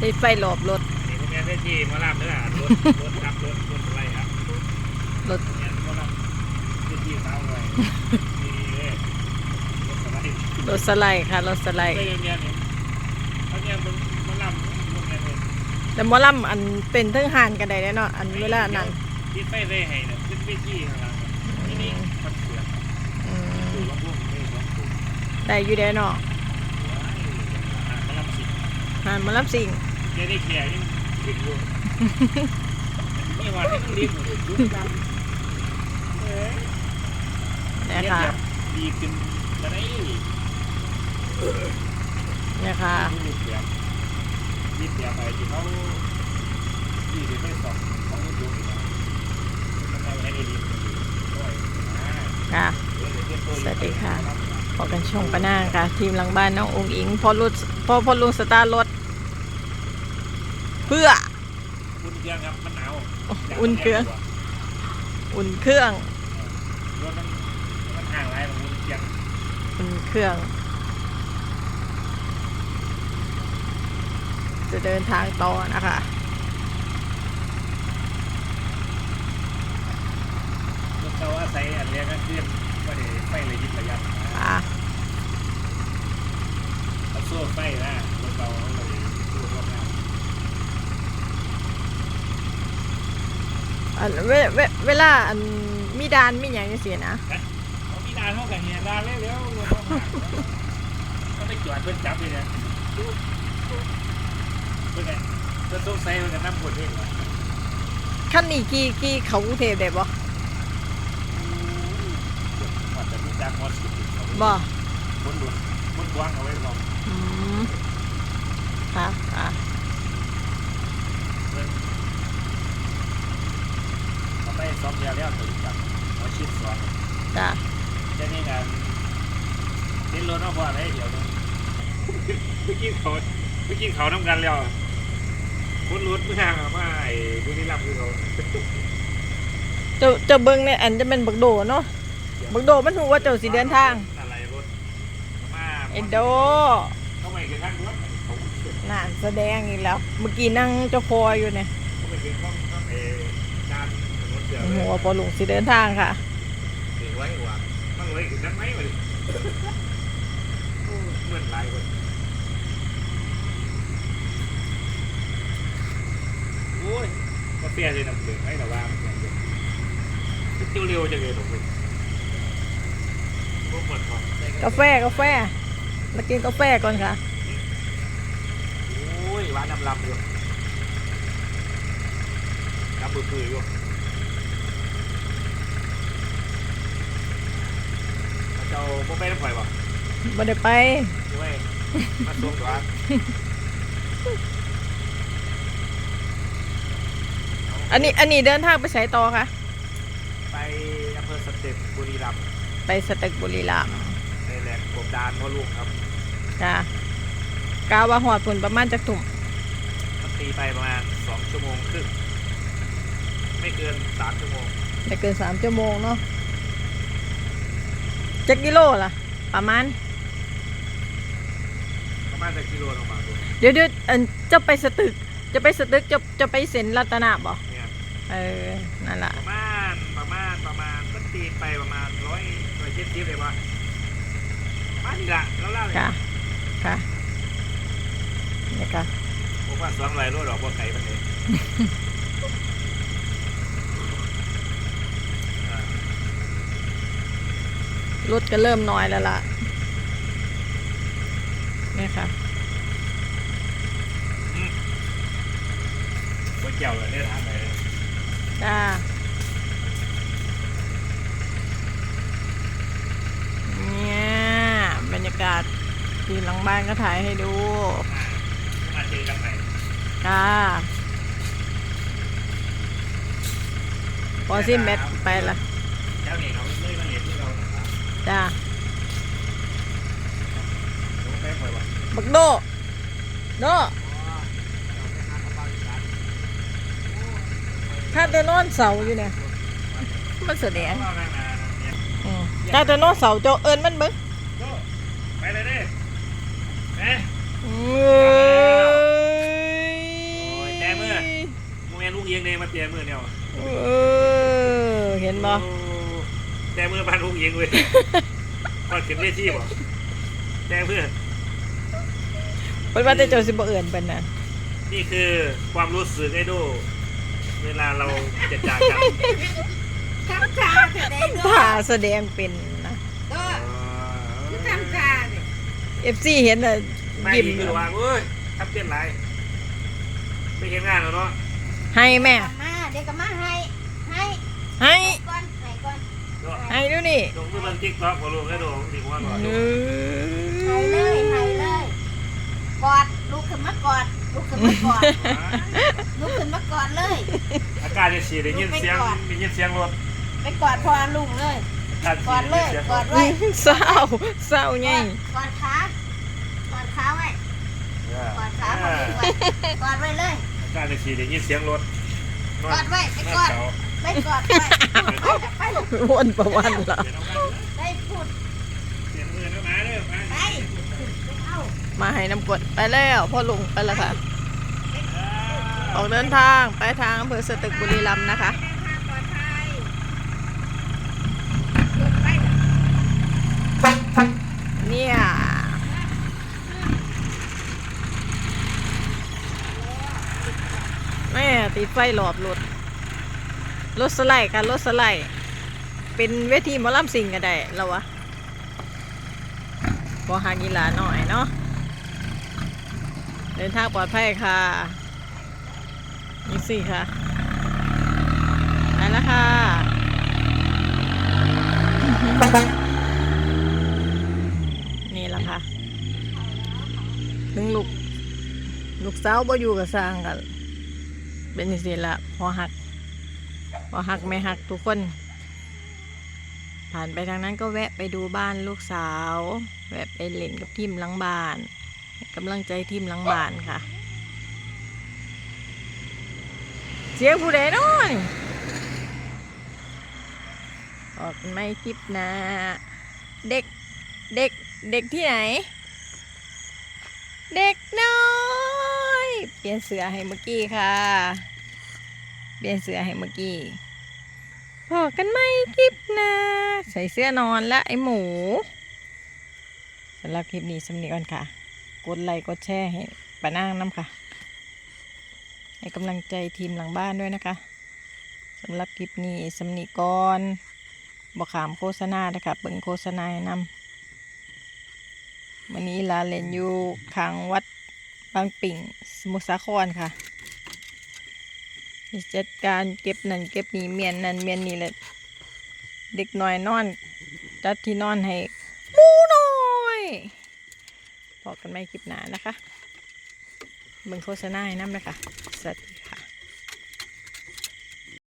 ได้ไฟหลอบรถนี่พวกนี้ได้ที่มาลาบเนื้อรถรถครับรถรถอะไรครับรถเนี่ยมาลาบได้ที่เท้าไว้นี่เลยรถอะไรรถสไลด์ค่ะรถสไลด์ก็ยังเนี่ยนี่เขาเนี่ยมันมาลาบพวกนี้เลยแต่หมอลำอันเป็นเทั้งหานกันได้เนาะอันเวลานั้นคิดไม่ได้ให้เนี่ยขึ้นไปที่ข้างหลังนี่นี่มันเสือกอืดูมว่าพวกไม่ร้องถูกได้อยู่ได้เนาะมาลาบสิหานหมาลำสิ่ง เจ๊ได้แค่ยังติดอยู่นี่วันที่ต้องรีบดูกันเอ๊ะเนี่ยค่ะดีขึ้นมาได้เนี่ยค่ะรีเสียบรีเสียบไปที่เขาที่ที่ไม่สอบเขาไม่ดูนี่นะมันเอาให้ดีด้วยค่ะสวัสดีค่ะพอกันช่องปะนางค่ะ ทีมหลังบ้านน้องอุงอิงพอรุดพอพอลุงสตาร์รถ เพื่อ อุ่นเครื่องครับมันหนาวอุ่นเครื่อง อุ่นเครื่องรถมันมันห่างไรมันอุ่นเครื่องอุ่นเครื่อง จะเดินทางต่อนะคะรถเขาอาศัยอันเรียกกันขึ้นก็ได้ไฟเลยยิบระยับอะเขาสู้ไฟนะรถเราเขาเลยสู้รอบหน้า อันเวเวเวลาอันมีดานมีอย่างนี้สินะเขามีดานเท่ากันเนี่ยดานเร็วๆรถเขาห่าก็ไม่จอดเพื่อนจับเลยนะเพื่อนไงเพื่อนสู้ไฟเพื่อนน้ำปวดเองเหรอขั้นนี้กี่กี่เขากรุงเทพได้บ่หมดแต่ลูกจ้างหมดสุดบ่บนบนบนวางเอาไว้ก่อนอืมค่ะค่ะ เอาไปซ้อมยาแล้วตื่นจับเอาชิดซ้อมจ้ะจะนี่งานเล่นรถเอาพออะไรเดี๋ยวนึงเมื่อกี้เขาเมื่อกี้เขาทำกันแล้วคนรถเมื่อทางมาไอ้บุรีรัมย์คือเขาเจ้าเจ้าเบิ่งเนี่ยอันจะเป็นบักโดเนาะบักโดมันหูว่าเจ้าสิเดินทางอะไรรถมาเอ็นโดเขาไม่เคยทั้งรถเขาน่าแสดงอีกแล้ว เมื่อกี้นั่งเจ้าคออยู่เนี่ยเขาไม่เคยต้องต้องเอจานรถเสือ หัวพอลุงสิเดินทางค่ะถือไว้ว่ามันไว้ถึงนั้นไหมวะดิเหมือนไรคนโอ้ยก็เปรี้ยเลยนะเด็กให้แต่ว่ามันอย่างเดียวเที่ยวเร็วจังเลยผมเลยกหมดก่อนกาแฟกาแฟมากินกาแฟก่อนค่ะโอ้ยหวานน้ำลำอยู่น้ำปื้อๆอยู่แล้วเจ้าพวกแม่น้ำข่อยบ่บ่ได้ไปด้วย มาส่งตัวอันนี้อันนี้เดินทางไปไสต่อค่ะไปอำเภอสเต็ปบุรีรัมย์ไปสตึกบุรีรัมย์ในแหล่งกบดานพ่อลูกครับค่ะกาว่าหอดผลประมาณจักถุ่มมันตีไปประมาณสองชั่วโมงครึ่งไม่เกินสามชั่วโมง ไม่เกินสามชั่วโมงเนาะ จักกิโลล่ะ ประมาณ ประมาณสักกิโลลงมาตัวเดี๋ยวเดี๋ยวอันจะไปสตึกจะไปสตึกจะจะไปเซ็นรัตนะบ่เนี่ยเออนั่นล่ะประมาณประมาณประมาณมันตีไปประมาณร้อยร้อยเจ็ดสิบเลยวะประมาณนี้ละแล้วเล่าเลยค่ะค่ะนี่ค่ะ ผมว่าสองร้อยโลดอกบัวไก่มันเองอ่าร ถก็เริ่มน้อยแล้วล่ะนี่ค่ะก๋วยเตี๋ยวเลยได้ทานเลยจ้าเนี่ยบรรยากาศที่หลังบ้านก็ถ่ายให้ดูอ่ามาเจอกันใหม่ค่ะพอสิ้นแบตไปละเจ้านี่เขาไม่ได้มาเรียนที่เราหรอกครับ จ้า รู้ไหมป่อยวะ บักโดโดอ๋อเราไปหากระเป๋าอีกร้านข้าแต่นอนเสาอยู่เนี่ย มันแสดงเรานั่งนานเนี่ยอืมข้าแต่นอนเสาเจ้าเอิญมันเบิ้งโจ้ไปเลยดิแม่เอ้ยเอียงในมาเตียมือเนี่ยเออเห็นบ่โอ้แต่มือพันอุ้งเอียงเว้ยพอดขึ้นเวทีบ่แต่เพื่อน เพิ่นว่าแต่เจ้าสิบ่เอื่นเพิ่นน่ะนี่คือความรู้สึกไอ้ดู เวลาเราจะจากกันทำชาแต่ได้ด้วถ้ายแสดงเป็นนะก็คือทำชาเนี่ย FC เห็นน่ะไม่ยิ้มคือว่าเอ้ยทำเต้นไรไปเห็นงานแล้วเนาะให้แม่ กลับมาเดี๋ยวก็มาให้ให้ให้ให้ก่อนให้ก่อนให้ดูนี่ลงมือเบิ่งติ๊กต็อกพอลูกให้ดูดีกว่าก่อนเอให้เลยให้เลยกอดลุกขึ้นมากอดลุกขึ้น มากอดลุกขึ้นมากอดเลย อากาศจะฉีดได้ยินเสียงได้ยินเสียงรถไปกอดพอลุงเลยอากาศกฉีอดดได้เลยินยเสียงกรอถดไว้เศร้าเศร้าไงกอดขากอดขาไว้กอดขาพอดีไว้กอดไว้เลยอากาศจะฉีดได้ยินเสียงรถกอดไว้ไปนกอดเสาไปกอดไว้ไปไปวนประวันล่ะเดี๋ยวน้องกันไปพูดเปลี่ยนมือแล้วมาเด้อมาไปไปเอามาให้น้ำกรดไปแล้วพ่อลุงไปแล้วค่ะ ออกเดินทางไปทางอำเภอสตึกบุรีรัมย์นะคะเดินทางปลอดภัยหยุดไปเนี่ยแม่ติดไฟหลอบรถรถสไลด์กันรถสไลด์เป็นเวทีมอลำสิงก็ได้แล้ววะบอหากีฬาหน่อยเนาะเดินทางปลอดภัยค่ะ นี่สิค่ะไปแล้วค่ะนี่แหละค่ะถึงลูก ลูกสาวบ่อยู่กับสร้างกันเป็นจังซี่ละพอหักพอหักไม่หักทุกคน ผ่านไปทางนั้นก็แวะไปดูบ้านลูกสาว แวะไปเล่นกับทีมหลังบ้านให้กำลังใจทีมหลังบ้านค่ะ เสียงผู้ใดน้อยออกไม่คลิปนะ เด็กเด็กเด็กที่ไหน เด็กน้อย เปลี่ยนเสือให้เมื่อกี้ค่ะ เปลี่ยนเสือให้เมื่อกี้พอกันไหมคลิปนะ ใส่เสื้อนอนและไอหมูสำหรับคลิปนี้สำนีก่อนค่ะ กดไลค์กดแชร์ให้ป้านั่งน้ำค่ะ ให้กำลังใจทีมหลังบ้านด้วยนะคะสำหรับคลิปนี้สำนีก่อนบอกขามโฆษณานะคะเบิ่งโฆษณาให้นำวันนี้ลาเลนอยู่ขังวัดบางปิ่งสมุทรสาครค่ะจัดการเก็บนั่นเก็บนี่เมียนนั่นเมียนนี่เลยเด็กน้อยนอน จัดที่นอนให้หมูน้อยบอกกันไม่คลิปหนานะคะ เบิ่งโฆษณาให้น้ำเลยค่ะสวัสดี